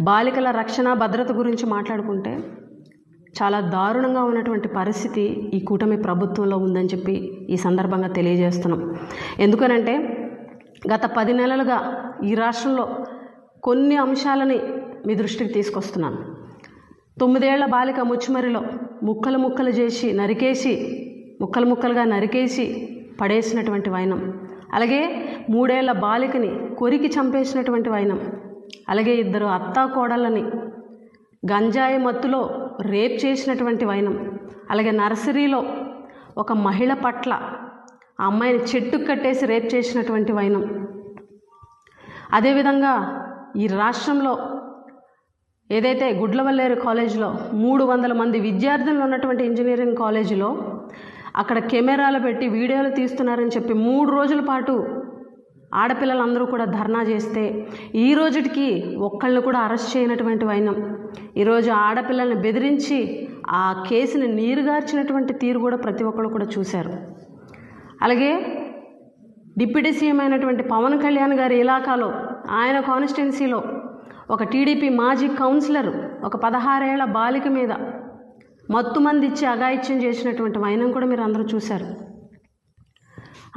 బాలికల రక్షణ భద్రత గురించి మాట్లాడుకుంటే చాలా దారుణంగా ఉన్నటువంటి పరిస్థితి ఈ కూటమి ప్రభుత్వంలో ఉందని చెప్పి ఈ సందర్భంగా తెలియజేస్తున్నాం. ఎందుకనంటే గత పది నెలలుగా ఈ రాష్ట్రంలో కొన్ని అంశాలని మీ దృష్టికి తీసుకొస్తున్నాను. తొమ్మిదేళ్ళ బాలిక ముచ్చుమరిలో ముక్కలు ముక్కలు చేసి నరికేసి ముక్కలు ముక్కలుగా నరికేసి పడేసినటువంటి వైనం. అలాగే మూడేళ్ళ బాలికని కొరికి చంపేసినటువంటి వైనం. అలాగే ఇద్దరు అత్తా కోడళ్ళని గంజాయి మత్తులో రేప్ చేసినటువంటి వైనం అలాగే నర్సరీలో ఒక మహిళ పట్ల ఆ అమ్మాయిని చెట్టుకు కట్టేసి రేప్ చేసినటువంటి వైనం. అదేవిధంగా ఈ రాష్ట్రంలో ఏదైతే గుడ్లవల్లేరు కాలేజీలో మూడు వందల మంది విద్యార్థులు ఉన్నటువంటి ఇంజనీరింగ్ కాలేజీలో అక్కడ కెమెరాలు పెట్టి వీడియోలు తీస్తున్నారని చెప్పి మూడు రోజుల పాటు ఆడపిల్లలందరూ కూడా ధర్నా చేస్తే ఈ రోజుటికి ఒక్కళ్ళని కూడా అరెస్ట్ చేయనటువంటి వైనం. ఈరోజు ఆడపిల్లల్ని బెదిరించి ఆ కేసుని నీరుగార్చినటువంటి తీరు కూడా ప్రతి ఒక్కరు కూడా చూశారు. అలాగే డిప్యూటీ సీఎం అయినటువంటి పవన్ కళ్యాణ్ గారి ఇలాకాలో ఆయన కాన్స్టిట్యున్సీలో ఒక టీడీపీ మాజీ కౌన్సిలర్ ఒక పదహారేళ్ళ బాలిక మీద మత్తు మంది ఇచ్చి అఘాయిత్యం చేసినటువంటి వైనం కూడా మీరు అందరూ చూశారు.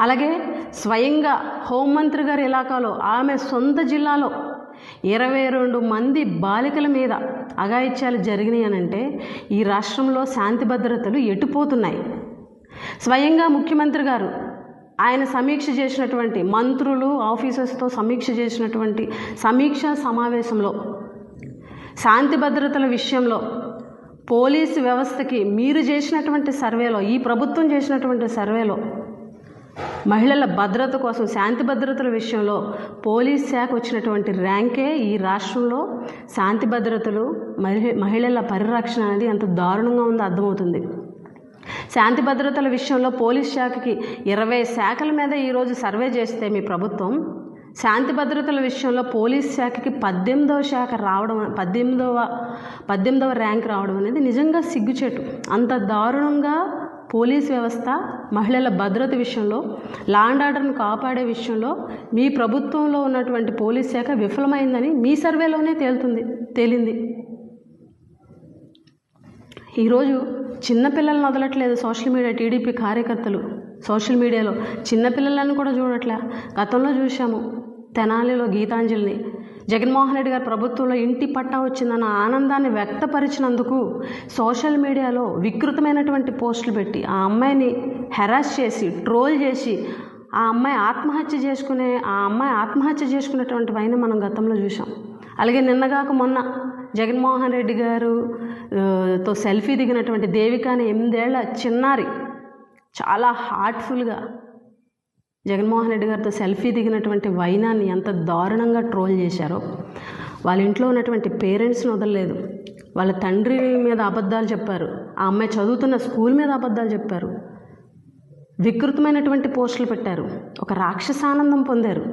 అలాగే స్వయంగా హోంమంత్రి గారి ఇలాకాలో ఆమె సొంత జిల్లాలో ఇరవై రెండు మంది బాలికల మీద అఘాయిత్యాలు జరిగినాయి అనంటే ఈ రాష్ట్రంలో శాంతి భద్రతలు ఎటుపోతున్నాయి. స్వయంగా ముఖ్యమంత్రి గారు ఆయన సమీక్ష చేసినటువంటి మంత్రులు ఆఫీసర్స్తో సమీక్ష చేసినటువంటి సమీక్ష సమావేశంలో శాంతి భద్రతల విషయంలో పోలీసు వ్యవస్థకి మీరు చేసినటువంటి సర్వేలో ఈ ప్రభుత్వం చేసినటువంటి సర్వేలో మహిళల భద్రత కోసం శాంతి భద్రతల విషయంలో పోలీస్ శాఖ వచ్చినటువంటి ర్యాంకే ఈ రాష్ట్రంలో శాంతి భద్రతలు మహి మహిళల పరిరక్షణ అనేది ఎంత దారుణంగా ఉందో అర్థమవుతుంది. శాంతి భద్రతల విషయంలో పోలీస్ శాఖకి ఇరవై శాఖల మీద ఈరోజు సర్వే చేస్తే మీ ప్రభుత్వం శాంతి భద్రతల విషయంలో పోలీస్ శాఖకి పద్దెనిమిదవ శాఖ రావడం పద్దెనిమిదవ పద్దెనిమిదవ ర్యాంక్ రావడం అనేది నిజంగా సిగ్గుచేటు. అంత దారుణంగా పోలీస్ వ్యవస్థ మహిళల భద్రత విషయంలో లా అండ్ ఆర్డర్ను కాపాడే విషయంలో మీ ప్రభుత్వంలో ఉన్నటువంటి పోలీస్ శాఖ విఫలమైందని మీ సర్వేలోనే తేలుతుంది తేలింది. ఈరోజు చిన్నపిల్లలను వదలట్లేదు సోషల్ మీడియా టీడీపీ కార్యకర్తలు. సోషల్ మీడియాలో చిన్నపిల్లలను కూడా చూడట్లే. గతంలో చూసాము తెనాలిలో గీతాంజలిని. జగన్మోహన్ రెడ్డి గారి ప్రభుత్వంలో ఇంటి పట్టా వచ్చిందన్న ఆనందాన్ని వ్యక్తపరిచినందుకు సోషల్ మీడియాలో వికృతమైనటువంటి పోస్టులు పెట్టి ఆ అమ్మాయిని హెరాస్ చేసి ట్రోల్ చేసి ఆ అమ్మాయి ఆత్మహత్య చేసుకునే ఆ అమ్మాయి ఆత్మహత్య చేసుకునేటువంటి పైన మనం గతంలో చూసాం అలాగే నిన్నగాక మొన్న జగన్మోహన్ రెడ్డి గారు తో సెల్ఫీ దిగినటువంటి దేవిక అనే ఎనిమిదేళ్ళ చిన్నారి చాలా హార్ట్ఫుల్గా జగన్మోహన్ రెడ్డి గారితో సెల్ఫీ దిగినటువంటి వైనాన్ని ఎంత దారుణంగా ట్రోల్ చేశారో వాళ్ళ ఇంట్లో ఉన్నటువంటి పేరెంట్స్ని వదలలేదు. వాళ్ళ తండ్రి మీద అబద్ధాలు చెప్పారు. ఆ అమ్మాయి చదువుతున్న స్కూల్ మీద అబద్ధాలు చెప్పారు. వికృతమైనటువంటి పోస్టులు పెట్టారు. ఒక రాక్షసానందం పొందారు.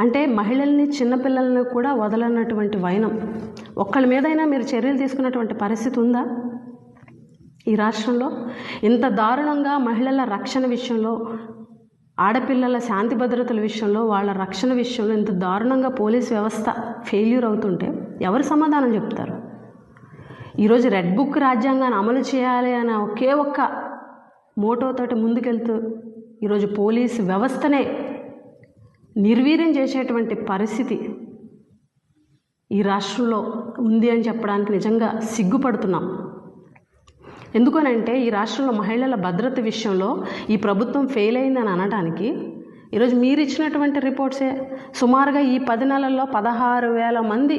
అంటే మహిళల్ని చిన్నపిల్లల్ని కూడా వదలనటువంటి వైనం. ఒక్కళ్ళ మీదైనా మీరు చర్యలు తీసుకున్నటువంటి పరిస్థితి ఉందా? ఈ రాష్ట్రంలో ఇంత దారుణంగా మహిళల రక్షణ విషయంలో ఆడపిల్లల శాంతి భద్రతల విషయంలో వాళ్ళ రక్షణ విషయంలో ఇంత దారుణంగా పోలీస్ వ్యవస్థ ఫెయిల్యూర్ అవుతుంటే ఎవరు సమాధానం చెప్తారు? ఈరోజు రెడ్ బుక్ రాజ్యాంగాన్ని అమలు చేయాలి అనే ఒకే ఒక్క మోటోతోటి ముందుకెళ్తూ ఈరోజు పోలీస్ వ్యవస్థనే నిర్వీర్యం చేసేటువంటి పరిస్థితి ఈ రాష్ట్రంలో ఉంది అని చెప్పడానికి నిజంగా సిగ్గుపడుతున్నాం. ఎందుకనంటే ఈ రాష్ట్రంలో మహిళల భద్రత విషయంలో ఈ ప్రభుత్వం ఫెయిల్ అయిందని అనడానికి ఈరోజు మీరు ఇచ్చినటువంటి రిపోర్ట్సే. సుమారుగా ఈ పది నెలల్లో పదహారు వేల మంది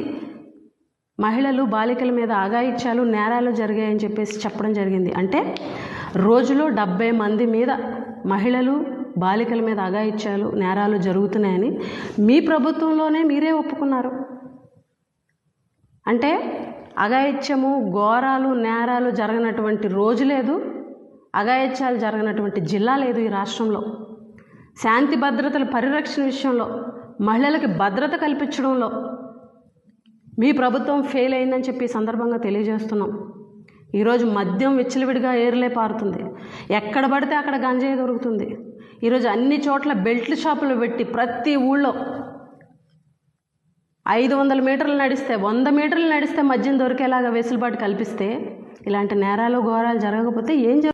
మహిళలు బాలికల మీద ఆగాయిత్యాలు నేరాలు జరిగాయని చెప్పేసి చెప్పడం జరిగింది. అంటే రోజులో డెబ్బై మంది మీద మహిళలు బాలికల మీద అగాయిత్యాలు నేరాలు జరుగుతున్నాయని మీ ప్రభుత్వంలోనే మీరే ఒప్పుకున్నారు. అంటే అఘాయిత్యము ఘోరాలు నేరాలు జరగనటువంటి రోజు లేదు. అఘాయిత్యాలు జరగనటువంటి జిల్లా లేదు ఈ రాష్ట్రంలో. శాంతి భద్రతల పరిరక్షణ విషయంలో మహిళలకి భద్రత కల్పించడంలో మీ ప్రభుత్వం ఫెయిల్ అయిందని చెప్పి సందర్భంగా తెలియజేస్తున్నాం. ఈరోజు మద్యం విచ్చలవిడిగా ఏర్లే పారుతుంది. ఎక్కడ పడితే అక్కడ గంజాయి దొరుకుతుంది. ఈరోజు అన్ని చోట్ల బెల్ట్ షాపులు పెట్టి ప్రతి ఊళ్ళో ఐదు వందల మీటర్లు నడిస్తే వంద మీటర్లు నడిస్తే మద్యం దొరికేలాగా వెసులుబాటు కల్పిస్తే ఇలాంటి నేరాలు ఘోరాలు జరగకపోతే ఏం జరుగుతుంది?